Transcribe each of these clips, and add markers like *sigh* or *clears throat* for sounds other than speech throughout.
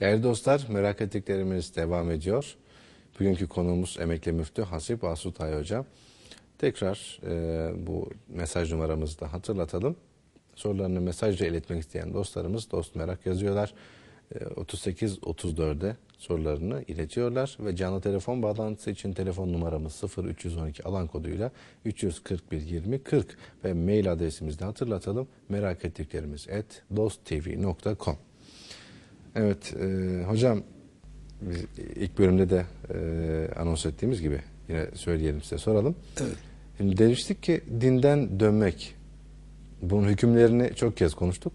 Değerli dostlar merak ettiklerimiz devam ediyor. Bugünkü konuğumuz emekli müftü Hasip Asutay Hocam. Tekrar e, bu mesaj numaramızı da hatırlatalım. Sorularını mesajla iletmek isteyen dostlarımız dost merak yazıyorlar. E, 38-34'e sorularını iletiyorlar ve canlı telefon bağlantısı için telefon numaramız 0312 alan koduyla 341 20 40 ve mail adresimizi de hatırlatalım. Merak ettiklerimiz et dosttv.com Evet e, hocam biz ilk bölümde de e, anons ettiğimiz gibi yine söyleyelim size soralım. Evet. Şimdi demiştik ki dinden dönmek bunun hükümlerini çok kez konuştuk.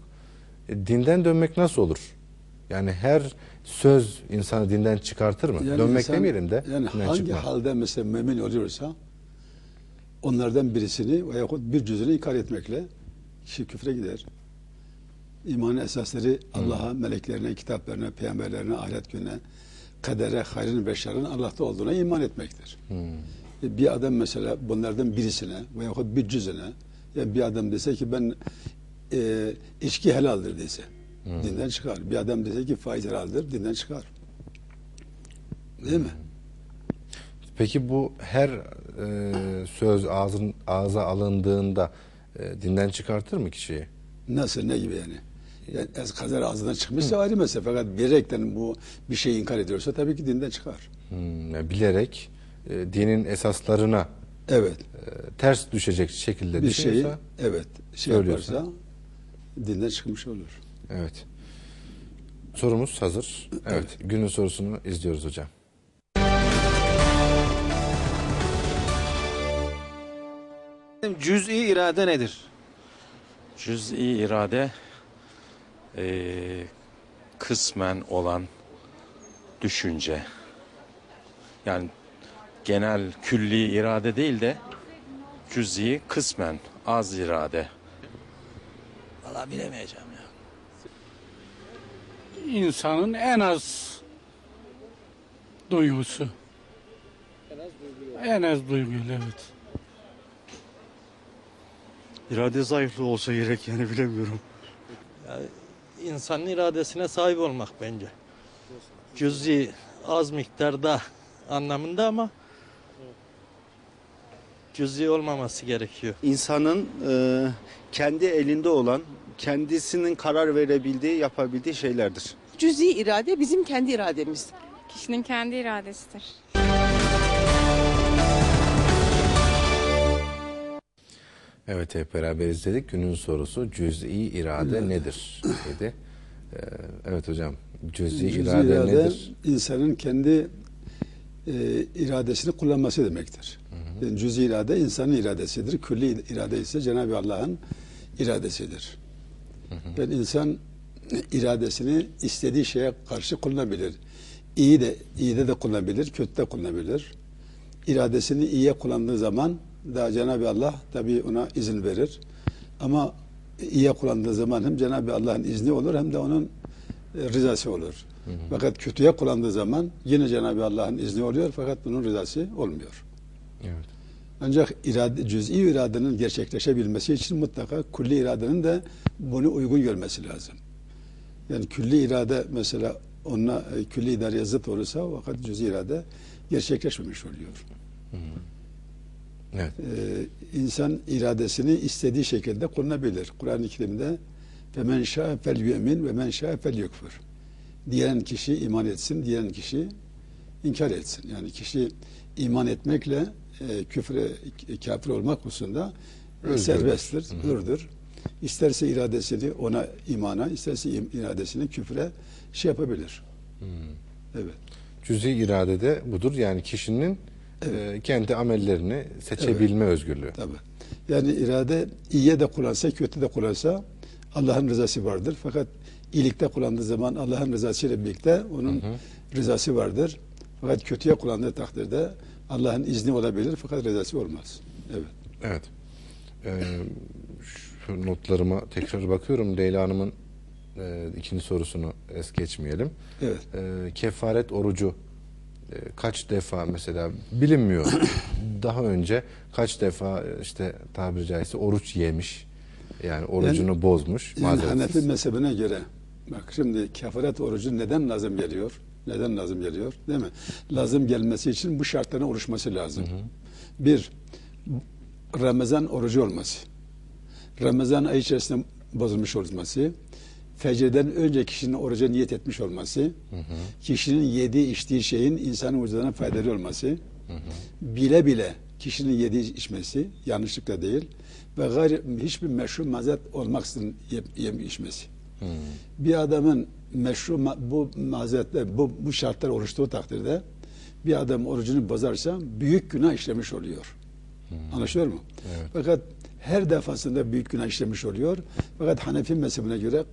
E, dinden dönmek nasıl olur? Yani her söz insanı dinden çıkartır mı? Yani dönmek insan- demeyelim de. Yani hangi çıkmak. halde mesela mümin oluyorsa onlardan birisini veyahut bir cüzünü inkar etmekle kişi küfre gider. İmanın esasları Allah'a, meleklerine, kitaplarına, peygamberlerine, ahiret gününe, kadere, hayrın ve şerrin Allah'ta olduğuna iman etmektir. E, Bir adam mesela bunlardan birisine veyahut bir cüzüne yani bir adam dese ki ben e, içki helaldir dese dinden çıkar. Bir adam dese ki faiz helaldir dinden çıkar. Değil mi? Peki bu her e, söz ağzın ağza alındığında e, dinden çıkartır mı kişiyi? Nasıl ne gibi yani? Yani ez kadar ağzından çıkmışsa ayrı mesele. Fakat bilerekten bu bir şeyi inkar ediyorsa tabii ki dinden çıkar. Hmm, yani bilerek e, dinin esaslarına Evet. e, ters düşecek şekilde Bir şeyi evet şey söylüyorsa. yaparsa dinden çıkmış olur. Evet. Sorumuz hazır. Evet. Günün sorusunu izliyoruz hocam. Cüz'i irade nedir? Cüz'i irade eee, kısmen olan düşünce. Yani genel külli irade değil de cüz'i kısmen az irade. Valla bilemeyeceğim ya. insanın en az duygusu. En az duyguyla evet. İrade zayıflığı olsa gerek yani bilemiyorum. İnsanın iradesine sahip olmak bence. Cüzi az miktarda anlamında ama cüzi olmaması gerekiyor. İnsanın e, kendi elinde olan, kendisinin karar verebildiği, yapabildiği şeylerdir. Cüzi irade bizim kendi irademiz. Kişinin kendi iradesidir. Evet hep beraber izledik. Günün sorusu cüz'i irade nedir? dedi. Ee, evet hocam. Cüz'i Cüz'i irade, irade nedir? insanın kendi e, iradesini kullanması demektir. Yani cüz'i irade insanın iradesidir. Külli irade ise Cenab-ı Allah'ın iradesidir. Yani insan iradesini istediği şeye karşı kullanabilir. İyi de iyi de de kullanabilir, kötü de kullanabilir. İradesini iyiye kullandığı zaman da Cenab-ı Allah tabii ona izin verir. Ama iyiye kullandığı zaman hem Cenab-ı Allah'ın izni olur hem de onun e, rızası olur. Fakat kötüye kullandığı zaman yine Cenab-ı Allah'ın izni oluyor fakat bunun rızası olmuyor. Evet. Ancak irade, cüz'i iradenin gerçekleşebilmesi için mutlaka külli iradenin de bunu uygun görmesi lazım. Yani külli irade mesela ona e, külli idareye zıt olursa fakat cüz'i irade gerçekleşmemiş oluyor. Evet. Ee, insan iradesini istediği şekilde kullanabilir. Kur'an-ı Kerim'de ve men şâ fel yü'min ve men şâ fel yukfur. Diyen kişi iman etsin, diyen kişi inkar etsin. Yani kişi iman etmekle e, küfre, kafir olmak hususunda Özgürdür. serbesttir, Hı-hı. hürdür. İsterse iradesini ona imana, isterse iradesini küfre şey yapabilir. Hı-hı. Evet. Cüzi iradede budur. Yani kişinin e, kendi amellerini seçebilme özgürlüğü. Tabii. Yani irade iyiye de kullansa, kötü de kullansa Allah'ın rızası vardır. Fakat iyilikte kullandığı zaman Allah'ın rızası ile birlikte onun rızası vardır. Fakat kötüye kullandığı takdirde Allah'ın izni olabilir fakat rızası olmaz. Evet. Evet. Ee, şu notlarıma tekrar bakıyorum. Leyla Hanım'ın e, ikinci sorusunu es geçmeyelim. Evet. Ee, kefaret orucu e, kaç defa mesela bilinmiyor. *coughs* Daha önce kaç defa e, işte tabiri caizse oruç yemiş. Yani orucunu bozmuş. Yani. Hanefi mezhebine göre Bak şimdi kefaret orucu neden lazım geliyor? Neden lazım geliyor? Değil mi? Lazım gelmesi için bu şartların oluşması lazım. Bir, Ramazan orucu olması. Ramazan ayı içerisinde bozulmuş olması. Fecirden önce kişinin oruca niyet etmiş olması. Kişinin yediği içtiği şeyin insanın vücuduna faydalı olması. Bile bile kişinin yediği içmesi yanlışlıkla değil ve gayri hiçbir meşru mazet olmaksızın yem, yem içmesi. Bir adamın meşru bu mazeretler, bu, bu şartlar oluştuğu takdirde bir adam orucunu bozarsa büyük günah işlemiş oluyor. Anlaşılıyor mu? Fakat her defasında büyük günah işlemiş oluyor. Fakat Hanefi mezhebine göre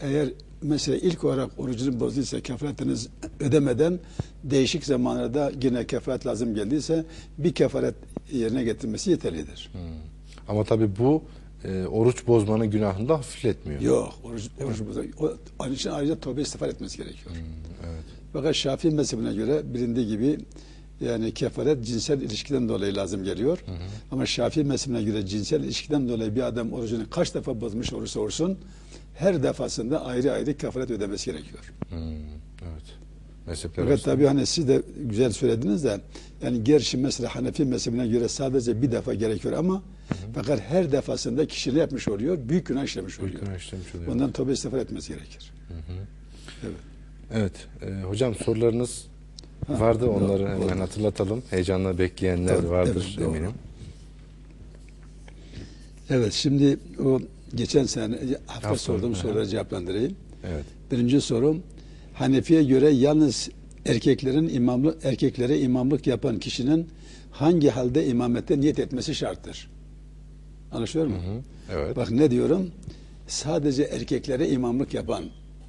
eğer mesela ilk olarak orucunu bozduysa kefaretiniz ödemeden değişik zamanlarda yine kefaret lazım geldiyse bir kefaret yerine getirmesi yeterlidir. Ama tabii bu e, oruç bozmanın günahını da hafifletmiyor. Yok. Oruç, oruç bozar. O, onun için ayrıca tövbe istiğfar etmesi gerekiyor. Hmm, Evet. Fakat Şafii mezhebine göre bilindiği gibi yani kefaret cinsel ilişkiden dolayı lazım geliyor. Ama Şafii mezhebine göre cinsel ilişkiden dolayı bir adam orucunu kaç defa bozmuş olursa olsun her defasında ayrı ayrı kefaret ödemesi gerekiyor. Hmm, evet. Mezhepler Fakat arasında- tabii hani siz de güzel söylediniz de yani gerçi mesela Hanefi mezhebine göre sadece bir defa gerekiyor ama fakat her defasında kişi ne yapmış oluyor? Büyük günah işlemiş oluyor. Büyük günah işlemiş oluyor. Ondan tövbe istiğfar etmesi gerekir. Evet. e, hocam sorularınız vardı. doğru, Onları doğru. hemen hatırlatalım. Heyecanla bekleyenler Doğru, vardır evet, doğru. eminim. Evet şimdi o geçen sene hafta, Hafta, sorduğum hı hı. soruları cevaplandırayım. Evet. Birinci sorum Hanefi'ye göre yalnız erkeklerin imamlık erkeklere imamlık yapan kişinin hangi halde imamette niyet etmesi şarttır? Anlaşılıyor mu? Evet. Bak ne diyorum? Sadece erkeklere imamlık yapan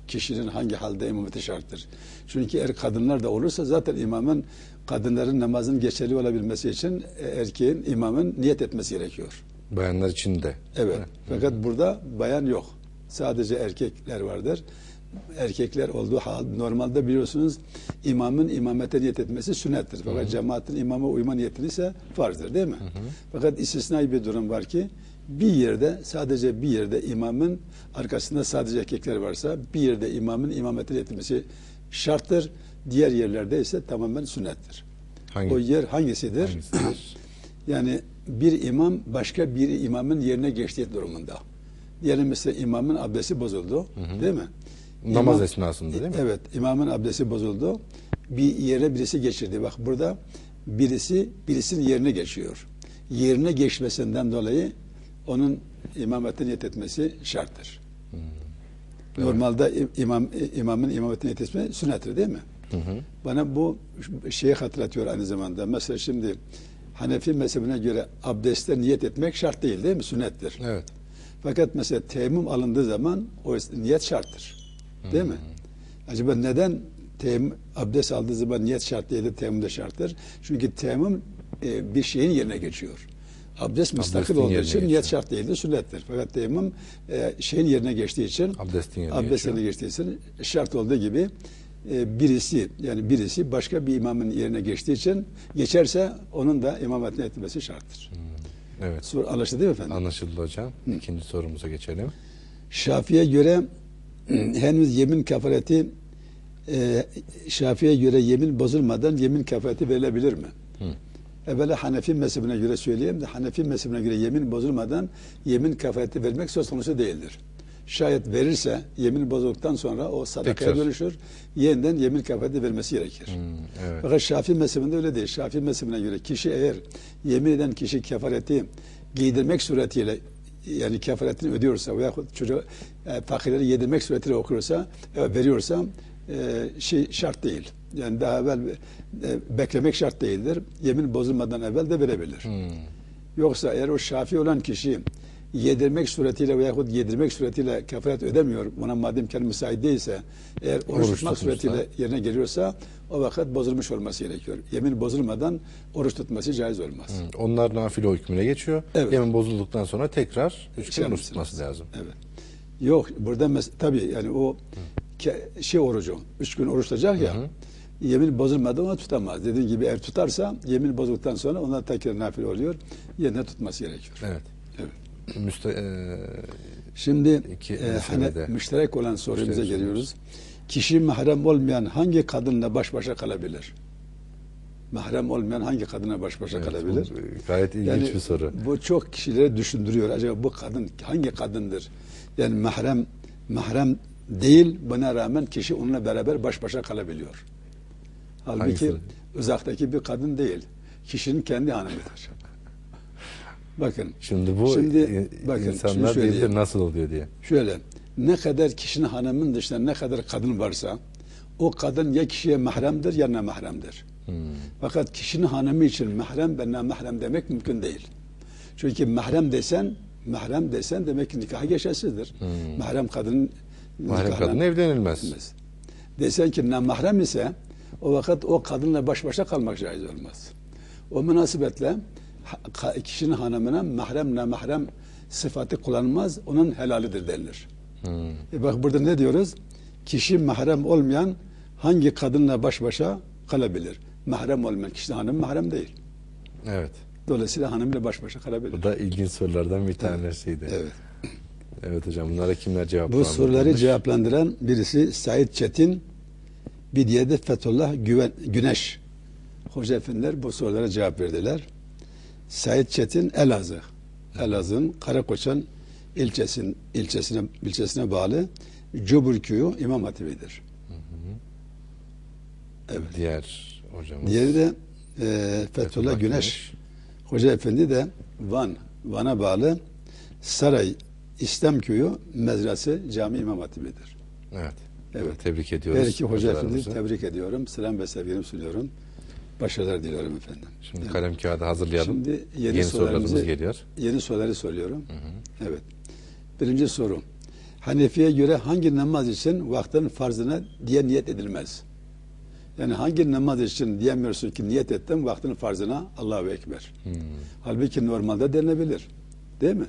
kişinin hangi halde imameti şarttır? Çünkü eğer kadınlar da olursa zaten imamın kadınların namazın geçerli olabilmesi için e, erkeğin imamın niyet etmesi gerekiyor. Bayanlar için de. Evet. Fakat burada bayan yok. Sadece erkekler vardır. Erkekler olduğu hal normalde biliyorsunuz imamın imamete niyet etmesi sünnettir. Fakat cemaatin imama uyma niyeti ise farzdır değil mi? Fakat istisnai bir durum var ki bir yerde sadece bir yerde imamın arkasında sadece erkekler varsa bir yerde imamın imamete niyet etmesi şarttır. Diğer yerlerde ise tamamen sünnettir. Hangi? O yer hangisidir? Hangisidir? *clears throat* Yani bir imam başka bir imamın yerine geçtiği durumunda. Diyelim mesela imamın abdesti bozuldu. Değil mi? Namaz İmam- esnasında değil mi? Evet. imamın abdesti bozuldu. Bir yere birisi geçirdi. Bak burada birisi birisinin yerine geçiyor. Yerine geçmesinden dolayı onun imamete niyet etmesi şarttır. Normalde im- imam imamın imametine niyet etmesi sünnettir değil mi? Bana bu şeyi hatırlatıyor aynı zamanda. Mesela şimdi Hanefi mezhebine göre abdeste niyet etmek şart değil değil mi? Sünnettir. Evet. Fakat mesela teyemmüm alındığı zaman o niyet şarttır. Değil mi? Acaba neden teyemmüm, abdest aldığı zaman niyet şart değil de teyemmüm de şarttır? Çünkü teyemmüm e, bir şeyin yerine geçiyor. Abdest müstakil olduğu için geçiyor. niyet şart değildir, sünnettir. Fakat teyemmüm e, şeyin yerine geçtiği için Abdestin yerine abdest yerine geçtiği için şart olduğu gibi birisi yani birisi başka bir imamın yerine geçtiği için geçerse onun da imametine etmesi şarttır. Evet. Sor, anlaşıldı değil mi efendim? Anlaşıldı hocam. İkinci sorumuza geçelim. Şafi'ye göre *clears throat* henüz yemin kefareti e, Şafi'ye göre yemin bozulmadan yemin kefareti verilebilir mi? Evvela Hanefi mezhebine göre söyleyeyim de Hanefi mezhebine göre yemin bozulmadan yemin kefareti vermek söz konusu değildir. Şayet verirse yemin bozulduktan sonra o sadakaya Tekrar. dönüşür. Yeniden yemin kefareti vermesi gerekir. evet. Fakat Şafii mezhebinde öyle değil. Şafii mezhebine göre kişi eğer yemin eden kişi kefareti giydirmek suretiyle yani kefaretini ödüyorsa veya çocuğu e, fakirleri yedirmek suretiyle okuyorsa e, veriyorsa e, şey şart değil. Yani daha evvel e, beklemek şart değildir. Yemin bozulmadan evvel de verebilir. Yoksa eğer o şafi olan kişi yedirmek suretiyle veyahut yedirmek suretiyle kefaret ödemiyor. Buna madem kendi müsait değilse eğer oruç, tutmak suretiyle yerine geliyorsa o vakit bozulmuş olması gerekiyor. Yemin bozulmadan oruç tutması caiz olmaz. Onlar nafile hükmüne geçiyor. Evet. Yemin bozulduktan sonra tekrar üç gün Şey oruç tutması lazım. Evet. Yok burada tabii yani o şey orucu üç gün oruç tutacak ya yemin bozulmadan onu tutamaz. Dediğim gibi eğer tutarsa yemin bozulduktan sonra ona tekrar nafile oluyor. Yerine tutması gerekiyor. Evet. Müste, e, Şimdi İki e, hani müşterek olan sorumuza geliyoruz. Kişi mahrem olmayan hangi kadınla baş başa kalabilir? Mahrem olmayan hangi kadına baş başa evet, kalabilir? bu gayet ilginç Yani bir soru. Bu çok kişileri düşündürüyor. Acaba bu kadın hangi kadındır? Yani mahrem mahrem değil buna rağmen kişi onunla beraber baş başa kalabiliyor. Halbuki Hangisi? uzaktaki bir kadın değil. Kişinin kendi hanımıdır. Bakın. Şimdi bu Şimdi bakın, insanlar söyleyeyim. değildir nasıl oluyor diye. Şöyle ne kadar kişinin hanımın dışında ne kadar kadın varsa o kadın ya kişiye mahremdir ya ne mahremdir. Hmm. Fakat kişinin hanımı için mahrem ve ne mahrem demek mümkün değil. Çünkü mahrem desen mahrem desen demek ki nikah geçersizdir. Mahrem kadının Hmm. Mahrem kadın evlenilmez. gitmez. Desen ki ne mahrem ise o vakit o kadınla baş başa kalmak caiz olmaz. O münasebetle kişinin hanımına mahrem ne mahrem sıfatı kullanılmaz. Onun helalidir denilir. Hmm. E bak burada ne diyoruz? Kişi mahrem olmayan hangi kadınla baş başa kalabilir? Mahrem olmayan kişinin hanımı mahrem değil. Evet. Dolayısıyla hanımıyla baş başa kalabilir. Bu da ilginç sorulardan bir tanesiydi. Evet. Evet hocam bunlara kimler cevap Bu soruları cevaplandıran birisi Said Çetin, bir diğeri de Fethullah Güven, Güneş. Hoca efendiler bu sorulara cevap verdiler. Said Çetin Elazığ. Elazığ'ın Karakoçan ilçesin, ilçesine, ilçesine bağlı Cuburköy'ü İmam Hatibi'dir. Evet. Diğer hocamız. Diğeri de e, Fethullah Fethullah Güneş. Hoca Efendi de Van, Van'a bağlı Saray İslam Köyü Mezrası Cami İmam Hatibi'dir. Evet. Evet. Tebrik ediyoruz. Her iki hoca efendi tebrik ediyorum. Selam ve sevgilerimi sunuyorum. Başarılar diliyorum efendim. Şimdi Evet. kalem kağıdı hazırlayalım. Şimdi yeni, Yeni, sorularımız geliyor. Yeni soruları soruyorum. Evet. Birinci soru. Hanefi'ye göre hangi namaz için vaktin farzına diye niyet edilmez? Yani hangi namaz için diyemiyorsun ki niyet ettim vaktin farzına Allahu Ekber. Hmm. Halbuki normalde denilebilir. Değil mi?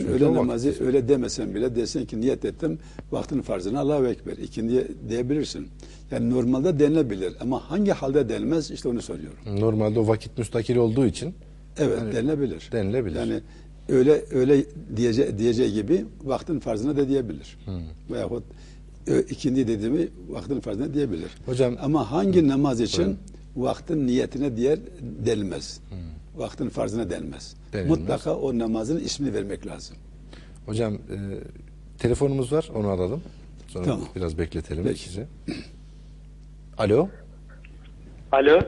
Çünkü öyle o namazı vakti. öyle demesen bile desen ki niyet ettim vaktin farzına Allahu Ekber. İkindiye diyebilirsin. Yani normalde denilebilir ama hangi halde denilmez işte onu soruyorum. Normalde o vakit müstakil olduğu için Evet Yani denilebilir. denilebilir. Yani öyle öyle diyece, diyeceği gibi vaktin farzına da diyebilir. Veyahut ö, ikindi dediğimi vaktin farzına diyebilir. Hocam- Ama hangi namaz için Buyurun. vaktin niyetine diğer denilmez. Vaktin farzına denmez. Denilmez. Mutlaka o namazın ismini vermek lazım. hocam e, telefonumuz var onu alalım. Sonra Tamam. biraz bekletelim Peki. sizi. Alo. Alo.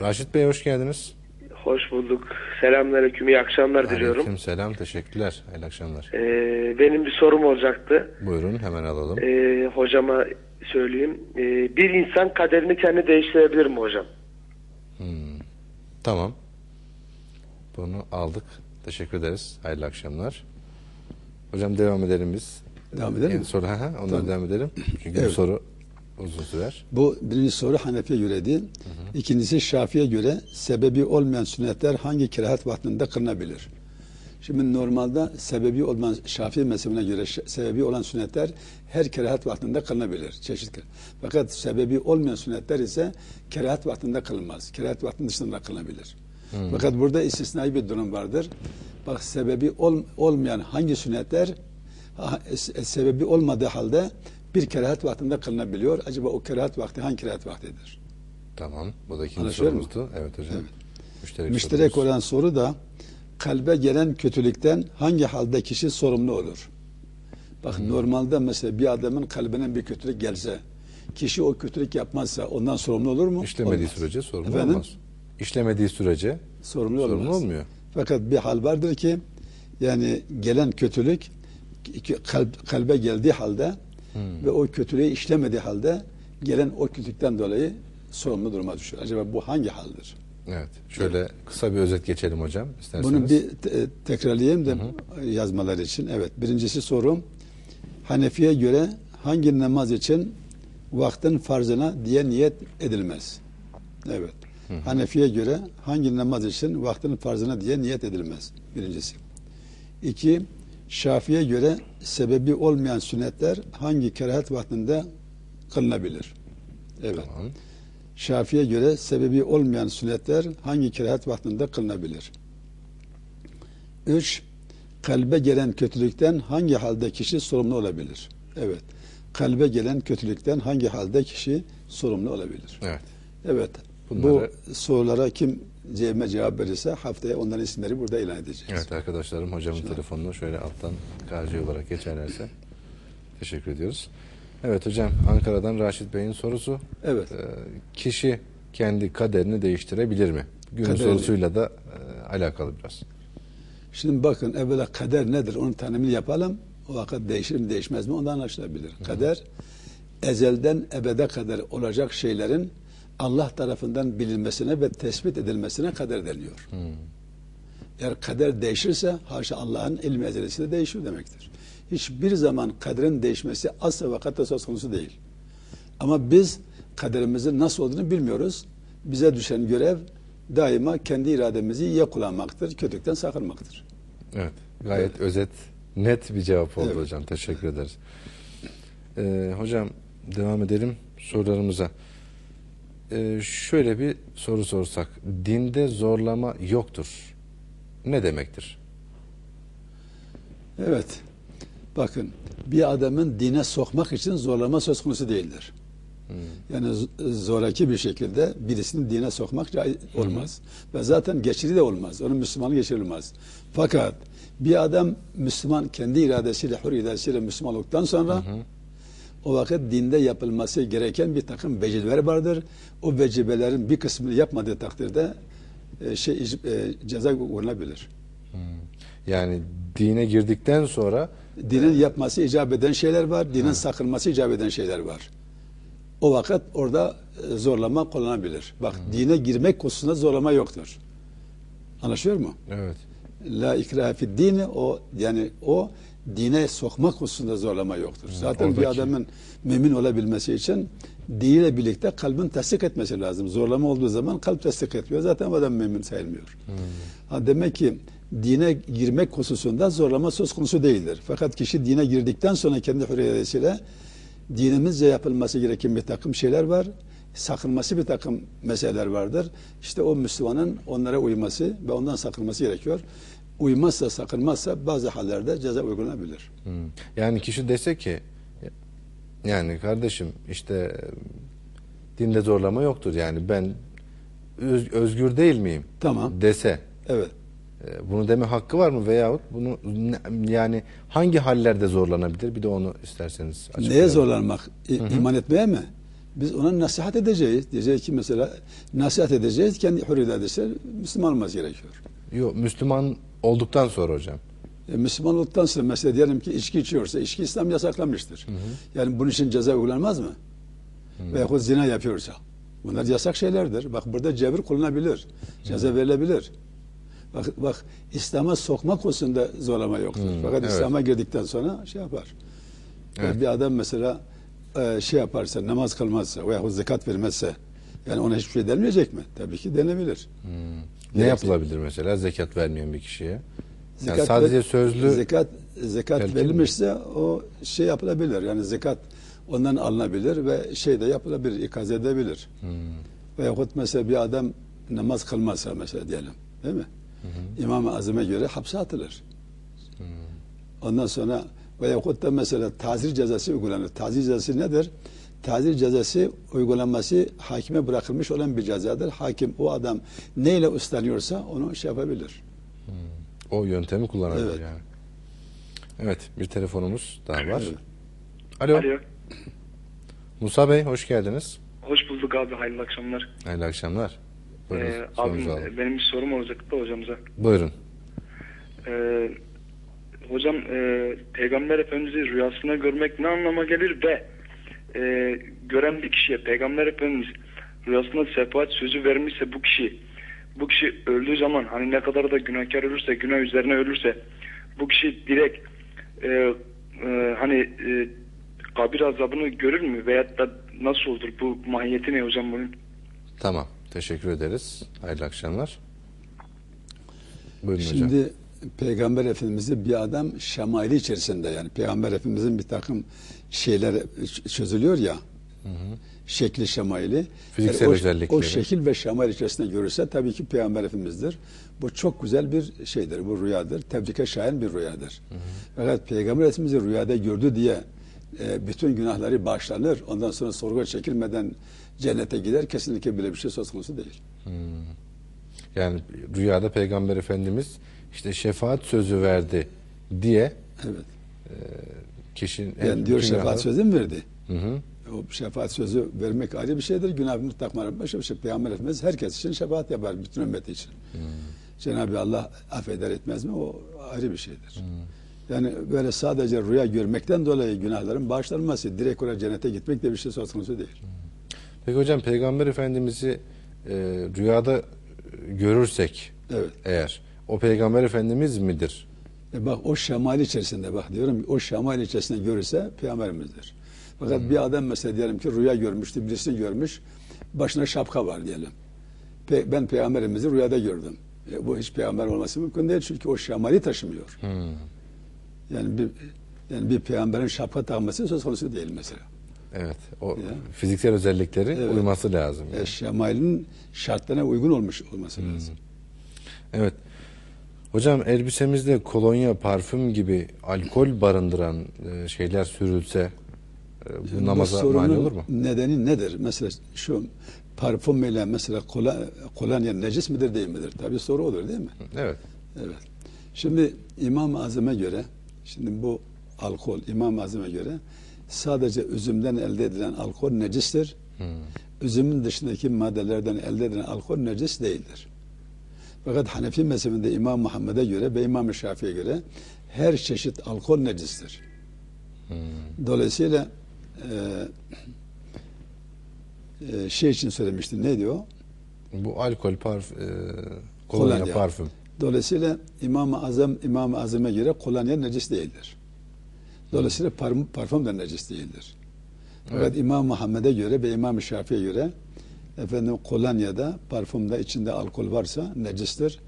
Raşit Bey hoş geldiniz. Hoş bulduk. Selamünaleyküm. İyi akşamlar diliyorum. Aleyküm selam teşekkürler. Hayırlı akşamlar. Ee, benim bir sorum olacaktı. Buyurun hemen alalım. Ee, hocama söyleyeyim. Ee, bir insan kaderini kendi değiştirebilir mi hocam? Tamam. Bunu aldık. Teşekkür ederiz. Hayırlı akşamlar. Hocam devam edelim biz. Devam edelim mi? soru, ha, ondan Tamam. devam edelim. Çünkü Evet. bu soru uzun sürer. Bu birinci soru Hanefi'ye göre değil. İkincisi Şafi'ye göre sebebi olmayan sünnetler hangi kerahat vaktinde kılınabilir? Şimdi normalde sebebi olmayan Şafii mezhebine göre sebebi olan sünnetler her kerahat vaktinde kılınabilir. Çeşit kere- Fakat sebebi olmayan sünnetler ise kerahat vaktinde kılınmaz. Kerahat vaktinin dışında da kılınabilir. Fakat burada istisnai bir durum vardır. Bak sebebi ol- olmayan hangi sünnetler sebebi olmadığı halde bir kerahat vaktinde kılınabiliyor. Acaba o kerahat vakti hangi kerahat vaktidir? Tamam. Bu da ikinci Anlaşılıyor mu? sorumuzdu. Evet hocam. Müşterek, Müşterek sorumuz. olan soru da kalbe gelen kötülükten hangi halde kişi sorumlu olur? Bak Hmm. normalde mesela bir adamın kalbine bir kötülük gelse, kişi o kötülük yapmazsa ondan sorumlu olur mu? İşlemediği Olmaz. sürece sorumlu Efendim? olmaz. İşlemediği sürece Sorumlu, sorumlu olmaz. olmuyor. Fakat bir hal vardır ki yani gelen kötülük kalp, kalbe geldiği halde Hmm. ve o kötülüğü işlemediği halde gelen o kötülükten dolayı sorumlu duruma düşür. Acaba bu hangi haldir? Evet. Şöyle kısa bir özet geçelim hocam isterseniz. Bunu bir te- tekrarlayayım da yazmalar için. Evet. Birincisi sorum. Hanefi'ye göre hangi namaz için vaktin farzına diye niyet edilmez? Evet. Hanefi'ye göre hangi namaz için vaktin farzına diye niyet edilmez? Birincisi. İki, Şafi'ye göre sebebi olmayan sünnetler hangi kerahat vaktinde kılınabilir? Evet. Tamam. Şafi'ye göre sebebi olmayan sünnetler hangi kerahat vaktinde kılınabilir? Üç, kalbe gelen kötülükten hangi halde kişi sorumlu olabilir? Evet. Kalbe gelen kötülükten hangi halde kişi sorumlu olabilir? Evet. Evet. Bunları- Bu sorulara kim cevme cevap verirse haftaya onların isimleri burada ilan edeceğiz. Evet arkadaşlarım hocamın telefonunu şöyle alttan karşı olarak geçerlerse teşekkür ediyoruz. Evet hocam Ankara'dan Raşit Bey'in sorusu. Evet. Ee, kişi kendi kaderini değiştirebilir mi? Günün Kaderini. sorusuyla da e, alakalı biraz. Şimdi bakın evvela kader nedir? Onun tanımını yapalım. O vakit değişir mi değişmez mi ondan anlaşılabilir. Kader ezelden ebede kadar olacak şeylerin Allah tarafından bilinmesine ve tespit edilmesine kader deniyor. Eğer kader değişirse haşa Allah'ın ilmi ezelisi de değişiyor demektir. Hiçbir zaman kaderin değişmesi asla ve kata söz konusu değil. Ama biz kaderimizin nasıl olduğunu bilmiyoruz. Bize düşen görev daima kendi irademizi iyiye kullanmaktır, kötülükten sakınmaktır. Evet. Gayet özet, net bir cevap oldu Evet. hocam. Teşekkür ederiz. Ee, hocam devam edelim sorularımıza. Ee, şöyle bir soru sorsak. Dinde zorlama yoktur. Ne demektir? Evet. Bakın bir adamın dine sokmak için zorlama söz konusu değildir. Yani z- zoraki bir şekilde birisini dine sokmak olmaz. Ve zaten geçici de olmaz. Onun Müslümanı geçirilmez. Fakat bir adam Müslüman kendi iradesiyle, hür iradesiyle Müslüman olduktan sonra o vakit dinde yapılması gereken bir takım vecibeler vardır. O vecibelerin bir kısmını yapmadığı takdirde e, şey e, ceza uygulanabilir. Yani dine girdikten sonra Dinin yapması icap eden şeyler var, dinin sakınması icap eden şeyler var. O vakit orada e, zorlama kullanabilir. Bak dine girmek hususunda zorlama yoktur. Anlaşıyor mu? evet. La ikrahe fid dini o yani o dine sokmak hususunda zorlama yoktur. Zaten bir oradaki- adamın mümin olabilmesi için diniyle birlikte kalbin tasdik etmesi lazım. Zorlama olduğu zaman kalp tasdik etmiyor. Zaten adam mümin sayılmıyor. Ha, demek ki dine girmek hususunda zorlama söz konusu değildir. Fakat kişi dine girdikten sonra kendi hürriyetiyle dinimizce yapılması gereken bir takım şeyler var. Sakınması bir takım meseleler vardır. İşte o Müslümanın onlara uyması ve ondan sakınması gerekiyor. Uymazsa, sakınmazsa bazı hallerde ceza uygulanabilir. Hmm. Yani kişi dese ki yani kardeşim işte e, dinde zorlama yoktur. Yani ben öz- özgür değil miyim? Tamam. Dese Evet. e, bunu deme hakkı var mı veyahut bunu yani hangi hallerde zorlanabilir? Bir de onu isterseniz Neye açıklayalım. zorlanmak? İ- iman etmeye mi? Biz ona nasihat edeceğiz. Diyeceğiz ki mesela nasihat edeceğiz. Kendi hür iradesiyle Müslüman olması gerekiyor. Yok Müslüman olduktan sonra hocam. E, Müslüman olduktan sonra mesela diyelim ki içki içiyorsa içki İslam yasaklamıştır. Yani bunun için ceza uygulanmaz mı? Veyahut zina yapıyorsa. Bunlar yasak şeylerdir. Bak burada cebir kullanabilir. Ceza verilebilir. Bak, bak İslam'a sokmak konusunda zorlama yoktur. Fakat evet. İslam'a girdikten sonra şey yapar. Evet. Bir adam mesela e, şey yaparsa, namaz kılmazsa veyahut zekat vermezse yani ona hiçbir şey denmeyecek mi? Tabii ki denebilir. Ne yapılabilir mesela zekat vermeyen bir kişiye? Yani Zekat sadece ver- sözlü zekat zekat verilmişse o şey yapılabilir. Yani zekat ondan alınabilir ve şey de yapılabilir, ikaz edebilir. Hmm. Veyahut mesela bir adam namaz kılmazsa mesela diyelim. Değil mi? İmam-ı Azim'e göre hapse atılır. Hmm. Ondan sonra veyahut da mesela tazir cezası uygulanır. Tazir cezası nedir? Tazir cezası uygulanması hakime bırakılmış olan bir cezadır. Hakim o adam neyle uslanıyorsa onu şey yapabilir. o yöntemi kullanabilir Evet. yani. Evet bir telefonumuz daha var. Evet. Alo. Alo. Musa Bey hoş geldiniz. Hoş bulduk abi. Hayırlı akşamlar. Hayırlı akşamlar. Buyurun Ee, abim alalım. benim bir sorum olacaktı da hocamıza. Buyurun. Ee, hocam e, Peygamber Efendimiz'i rüyasında görmek ne anlama gelir ve e, gören bir kişiye Peygamber Efendimiz rüyasında sefaat sözü vermişse bu kişi bu kişi öldüğü zaman hani ne kadar da günahkar ölürse günah üzerine ölürse bu kişi direkt e, e, hani e, kabir azabını görür mü veyahut da nasıl olur bu mahiyeti ne hocam bunun? Tamam. Teşekkür ederiz. Hayırlı akşamlar. Buyurun hocam. Peygamber Efendimiz'i bir adam şemaili içerisinde yani Peygamber Efendimiz'in bir takım şeyler çözülüyor ya. şekli şemaili. Fiziksel o, özellikleri. O şekil ve şemail içerisinde görürse tabii ki Peygamber Efendimiz'dir. Bu çok güzel bir şeydir, bu rüyadır. Tebrike şayan bir rüyadır. Fakat Peygamber Efendimiz'i rüyada gördü diye e, bütün günahları bağışlanır. Ondan sonra sorguya çekilmeden cennete gider. Kesinlikle böyle bir şey söz konusu değil. Yani rüyada Peygamber Efendimiz işte şefaat sözü verdi diye Evet. kişinin Yani diyor şefaat sözü mü verdi? Hı hı. O şefaat sözü vermek ayrı bir şeydir. Günah mutlak başka bir şey. Peygamber Efendimiz herkes için şefaat yapar. Bütün ümmeti için. Cenab-ı Allah affeder etmez mi? O ayrı bir şeydir. Yani böyle sadece rüya görmekten dolayı günahların bağışlanması, direkt olarak cennete gitmek de bir şey söz konusu değil. Peki hocam Peygamber Efendimiz'i e, rüyada e, görürsek Evet. eğer o Peygamber Efendimiz midir? E bak o şemal içerisinde bak diyorum o şemal içerisinde görürse peygamberimizdir. Fakat bir adam mesela diyelim ki rüya görmüştü, birisini görmüş, başına şapka var diyelim. Pe- ben peygamberimizi rüyada gördüm. E, bu hiç peygamber olması mümkün değil çünkü o şemali taşımıyor. Yani bir yani bir peygamberin şapka takması söz konusu değil mesela. Evet. O Ya. fiziksel özellikleri Evet. uyması lazım. yani. E, şemalin şartlarına uygun olmuş olması lazım. Evet. Hocam elbisemizde kolonya, parfüm gibi alkol barındıran e, şeyler sürülse e, bu Bu namaza sorunun mani olur mu? Nedeni nedir? Mesela şu parfüm ile mesela kolonya necis midir değil midir? Tabii soru olur değil mi? Evet. Evet. Şimdi İmam-ı Azam'a göre, şimdi bu alkol İmam-ı Azam'a göre sadece üzümden elde edilen alkol necistir. Üzümün dışındaki maddelerden elde edilen alkol necis değildir. Fakat Hanefi mezhebinde İmam Muhammed'e göre ve İmam Şafii'ye göre her çeşit alkol necistir. Dolayısıyla e, e, şey için söylemiştim. Ne diyor? Bu alkol, parf, e, kolonya, Kolonya. parfüm. Dolayısıyla İmam-ı Azam İmam-ı Azam'a göre kolonya necis değildir. Dolayısıyla parfüm, parfüm de necis değildir. Fakat İmam Muhammed'e göre ve İmam Şafii'ye göre efendim kolonyada, parfümde içinde alkol varsa necistir.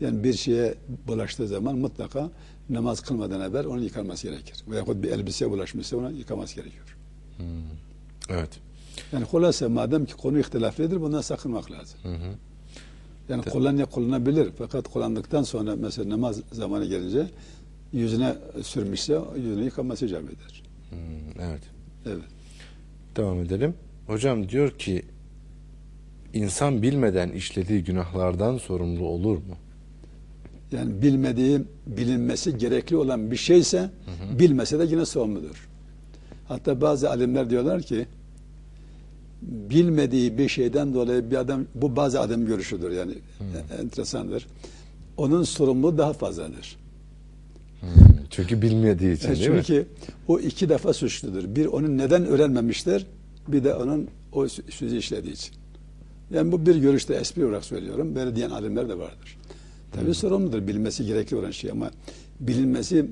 Yani bir şeye bulaştığı zaman mutlaka namaz kılmadan evvel onu yıkanması gerekir. Veyahut bir elbiseye bulaşmışsa onu yıkaması gerekiyor. Evet. Yani hulasa madem ki konu ihtilaflidir bundan sakınmak lazım. Yani kolonya kullanabilir fakat kullandıktan sonra mesela namaz zamanı gelince yüzüne sürmüşse yüzünü yıkaması icap eder. Hmm, evet. Evet. Devam edelim. Hocam diyor ki insan bilmeden işlediği günahlardan sorumlu olur mu? Yani bilmediği, bilinmesi gerekli olan bir şeyse bilmese de yine sorumludur. Hatta bazı alimler diyorlar ki bilmediği bir şeyden dolayı bir adam bu bazı adam görüşüdür yani enteresandır. Onun sorumluluğu daha fazladır. Çünkü bilmediği için E, değil mi? Çünkü o iki defa suçludur. Bir onun neden öğrenmemiştir, bir de onun o sözü işlediği için. Yani bu bir görüşte espri olarak söylüyorum. Böyle diyen alimler de vardır. Tabii sorumludur bilmesi gerekli olan şey ama bilinmesi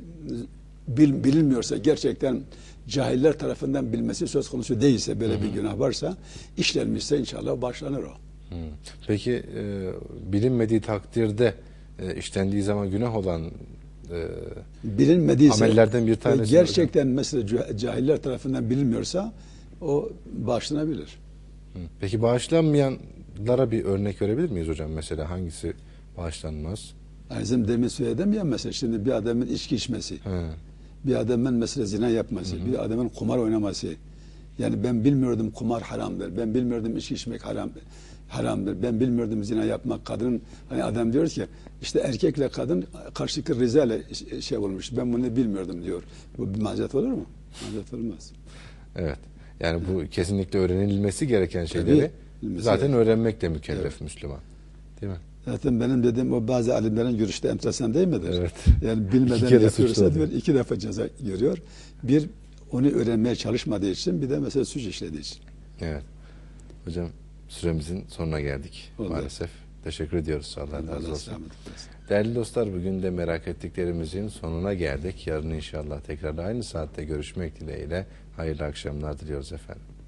bil, bilinmiyorsa gerçekten cahiller tarafından bilmesi söz konusu değilse böyle bir günah varsa işlenmişse inşallah başlanır o. Hmm. Peki e, bilinmediği takdirde e, işlendiği zaman günah olan e, bilinmediyse Amellerden bir tanesi gerçekten mesela cah- cahiller tarafından bilinmiyorsa o bağışlanabilir. Peki bağışlanmayanlara bir örnek verebilir miyiz hocam? Mesela hangisi bağışlanmaz? Azim demin söyledim ya mesela şimdi bir adamın içki içmesi, He. bir adamın mesela zina yapması, bir adamın kumar oynaması. Yani ben bilmiyordum kumar haramdır, ben bilmiyordum içki içmek haram haramdır, ben bilmiyordum zina yapmak kadının hani adam diyor ki işte erkekle kadın karşılıklı rıza ile şey olmuş. Ben bunu bilmiyordum diyor. Bu bir mazeret olur mu? Mazeret olmaz. Evet. Yani bu kesinlikle öğrenilmesi gereken şeyleri bilmesi zaten öğrenmek de mükellef Müslüman. Değil mi? Zaten benim dediğim o bazı alimlerin görüşte enteresan değil midir? Evet. Yani bilmeden yapıyorsa diyor, iki defa ceza görüyor. Bir onu öğrenmeye çalışmadığı için bir de mesela suç işlediği için. Evet. Hocam süremizin sonuna geldik Oldu. maalesef. Teşekkür ediyoruz. Allah razı olsun. Değerli dostlar bugün de merak ettiklerimizin sonuna geldik. Yarın inşallah tekrar aynı saatte görüşmek dileğiyle hayırlı akşamlar diliyoruz efendim.